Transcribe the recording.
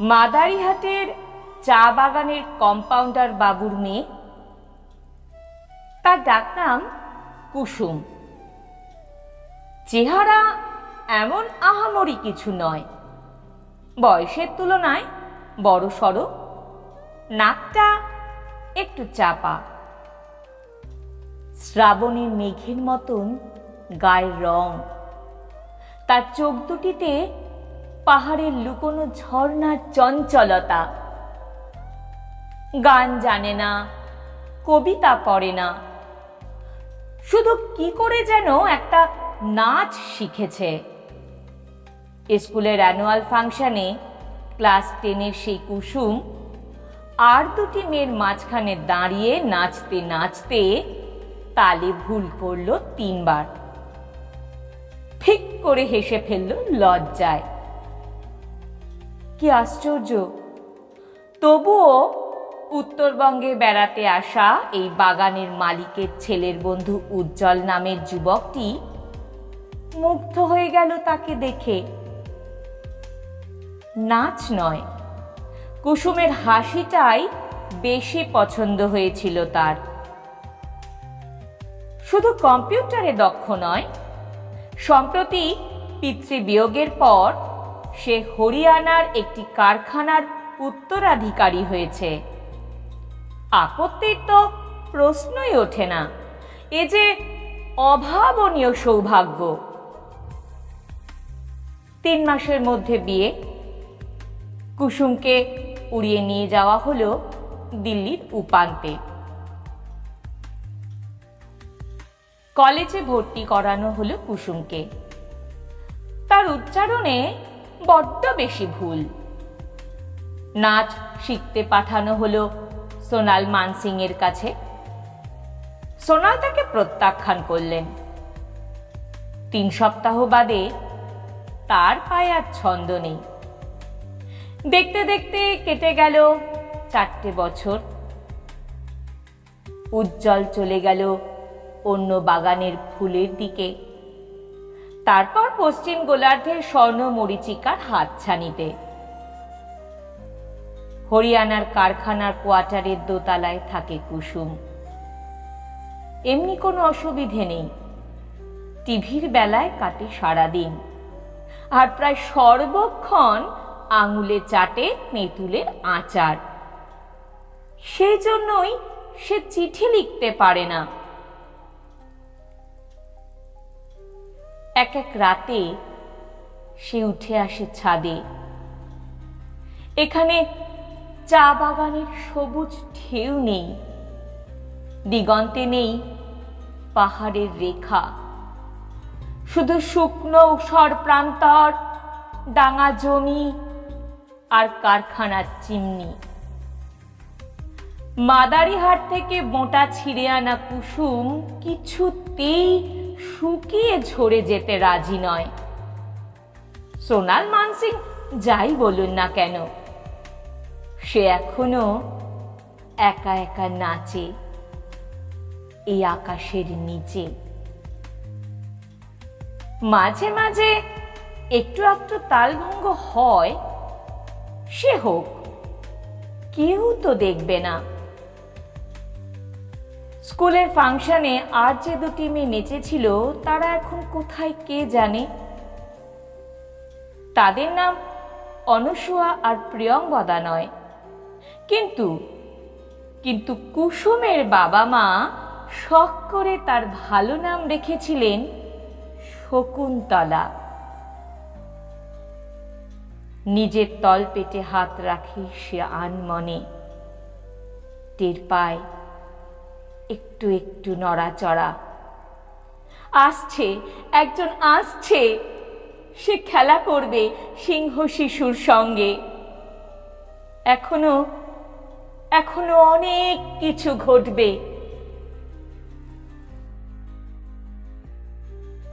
মাদারিহাটের চা বাগানের কম্পাউন্ডার বাবুর মেয়ে। তার ডাকনাম কুসুম। চেহারা এমন আহামরি কিছু নয়। বয়সের তুলনায় বড় সড়ো, নাকটা একটু চাপা। শ্রাবণের মেঘের মতন গায়ের রং। তার চোখ দুটিতে পাহাড়ের লুকোনো ঝর্ণার চঞ্চলতা। গান জানে না, কবিতা পড়ে না। শুধু কি করে যেন একটা নাচ শিখেছে। স্কুলের অ্যানুয়াল ফাংশনে ক্লাস টেনের সেই কুসুম আর দুটি মেয়ের মাঝখানে দাঁড়িয়ে নাচতে নাচতে তালে ভুল করল তিনবার। ঠিক করে হেসে ফেলল লজ্জায়। কি আশ্চর্য? তবুও উত্তরবঙ্গে বেড়াতে আসা এই বাগানের মালিকের ছেলের বন্ধু উজ্জ্বল নামের যুবকটি মুগ্ধ হয়ে গেল তাকে দেখে। নাচ নয়, কুসুমের হাসিটাই বেশি পছন্দ হয়েছিল তার। শুধু কম্পিউটারে দক্ষ নয়, সম্প্রতি পিতৃবিয়োগের পর সে হরিয়ানার একটি কারখানার উত্তরাধিকারী হয়েছে। আপত্তির তো প্রশ্নই ওঠে না। এ যে অভাবনীয় সৌভাগ্য। তিন মাসের মধ্যে বিয়ে। কুসুমকে উড়িয়ে নিয়ে যাওয়া হলো দিল্লির উপান্তে। কলেজে ভর্তি করানো হলো কুসুমকে। তার উচ্চারণে বড্ড বেশি ভুল। নাচ শিখতে পাঠানো হলো সোনাল মানসিং এর কাছে। সোনাল তাকে প্রত্যাখ্যান করলেন। তিন সপ্তাহ বাদে তার পায়ে আর ছন্দ নেই। দেখতে দেখতে কেটে গেল চারটে বছর। উজ্জ্বল চলে গেল অন্য বাগানের ফুলের দিকে। তারপর পশ্চিম গোলার্ধের স্বর্ণ মরিচিকার হাতছানিতে। হরিয়ানার কারখানার কোয়ার্টারের দোতলায় থাকে কুসুম। এমনি কোনো অসুবিধে নেই। টিভির বেলায় কাটে সারাদিন। আর প্রায় সর্বক্ষণ আঙুলে চাটে তেঁতুলের আচার। সেই জন্যই সে চিঠি লিখতে পারে না। এক এক রাতে সে উঠে আসে ছাদে। এখানে চা বাগানের সবুজ ঢেউ নেই, দিগন্তে নেই পাহাড়ের রেখা। শুধু শুকনো উষর প্রান্তর, ডাঙা জমি আর কারখানার চিমনি। মাদারিহাট থেকে মোটা ছিঁড়ে আনা কুসুম কিছুতেই শুকিয়ে ঝরে যেতে রাজি নয়। সোনাল মানসিং যাই বলুন না কেন, সে এখনও একা একা নাচে এই আকাশের নিচে। মাঝে মাঝে একটু একটু তালভঙ্গ হয়, সে হোক, কেউ তো দেখবে না। স্কুলের ফাংশনে আর যে দুটি মেয়ে নেচেছিল, তারা এখন কোথায় কে জানে? তাদের নাম অনসুয়া আর প্রিয়ঙ্বদা নয়। কিন্তু কিন্তু কুসুমের বাবা মা শখ করে তার ভালো নাম রেখেছিলেন শকুন্তলা। নিজের তল পেটে হাত রাখে সে আনমনে। টের পায় একটু একটু নড়াচড়া। আসছে, একজন আসছে। সে খেলা করবে সিংহ শিশুর সঙ্গে। এখনও এখনও অনেক কিছু ঘটবে।